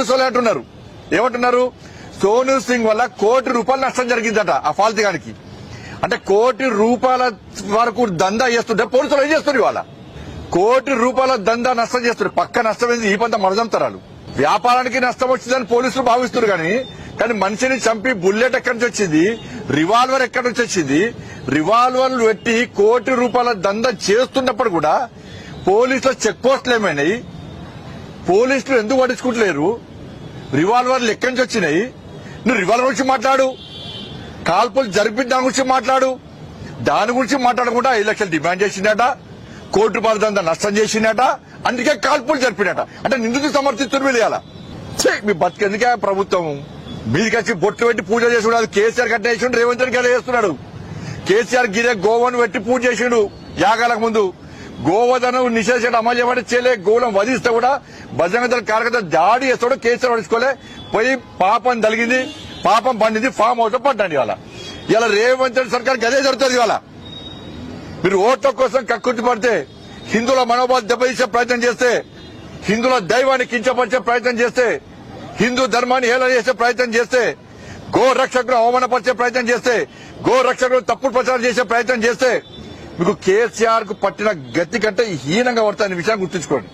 అంటున్నారు. ఏమంటున్నారు? సోను సింగ్ వల్ల కోటి రూపాయలు నష్టం జరిగిందట ఆ ఫాల్తిగానికి అంటే కోటి రూపాయల వరకు దందా చేస్తుంటే పోలీసులు ఏం చేస్తారు ఇవాళ? కోటి రూపాయల దందా నష్టం చేస్తారు పక్క నష్టం ఏంది ఈ పంత మరదంతరాలు వ్యాపారానికి నష్టం వచ్చిందని పోలీసులు భావిస్తున్నారు కానీ కానీ మనిషిని చంపి బుల్లెట్ ఎక్కడి నుంచి వచ్చింది? రివాల్వర్ ఎక్కడి నుంచి వచ్చింది? రివాల్వర్లు పెట్టి కోటి రూపాయల దందా చేస్తున్నప్పుడు కూడా పోలీసుల చెక్ పోస్టులు ఏమైనాయి? పోలీసులు ఎందుకు పట్టించుకుంటలేరు? రివాల్వర్లు ఎక్కడి నుంచి వచ్చినాయి? నువ్వు రివాల్వర్ గురించి మాట్లాడు. కాల్పులు జరిపిన దాని గురించి మాట్లాడు. దాని గురించి మాట్లాడకుండా ఐదు లక్షలు డిమాండ్ చేసిందట. కోటి రూపాయల దందా నష్టం చేసిందట. అందుకే కాల్పులు జరిపినట. అంటే నిందితులు సమర్థిస్తున్నారు వెళ్ళాల ఇవాళ. ఛీ, మీ బతికెందుకే ప్రభుత్వం? మీదికి వచ్చి బొట్లు పెట్టి పూజ చేసుకున్నాడు. కేసీఆర్ కట్ట వేసిండు రేవంత్ రెడ్డి గారు చేస్తున్నాడు. కేసీఆర్ గిరే గోవను పెట్టి పూజ చేసిండు యాగాలకు ముందు. గోవధనం నిషేధించడం అమలు చేయబడి చేయలే గోవులను వధిస్తే కూడా బజరంగ దళ కార్యకర్త దాడి చేస్తాడు కేసీఆర్ పడుచుకోలే పోయి పాపం తలిగింది పాపం పండింది ఫామ్ హౌస్ పడ్డండి ఇవాళ. ఇలా రేవంత్ రెడ్డి సర్కార్ అదే జరుగుతుంది ఇవాళ. మీరు ఓట్ల కోసం కక్కుర్తి పడితే హిందువుల మనోభావం దెబ్బతీసే ప్రయత్నం చేస్తే హిందువుల దైవాన్ని కించపరిచే ప్రయత్నం చేస్తే హిందూ ధర్మాన్ని హేళన చేసే ప్రయత్నం చేస్తే గో రక్షకులు అవమానపరిచే ప్రయత్నం చేస్తే గో రక్షకులు తప్పుడు ప్రచారం చేసే ప్రయత్నం చేస్తే మీకు కేసీఆర్కు పట్టిన గతి కంటే హీనంగా పడుతుంది విషయాన్ని గుర్తుంచుకోండి.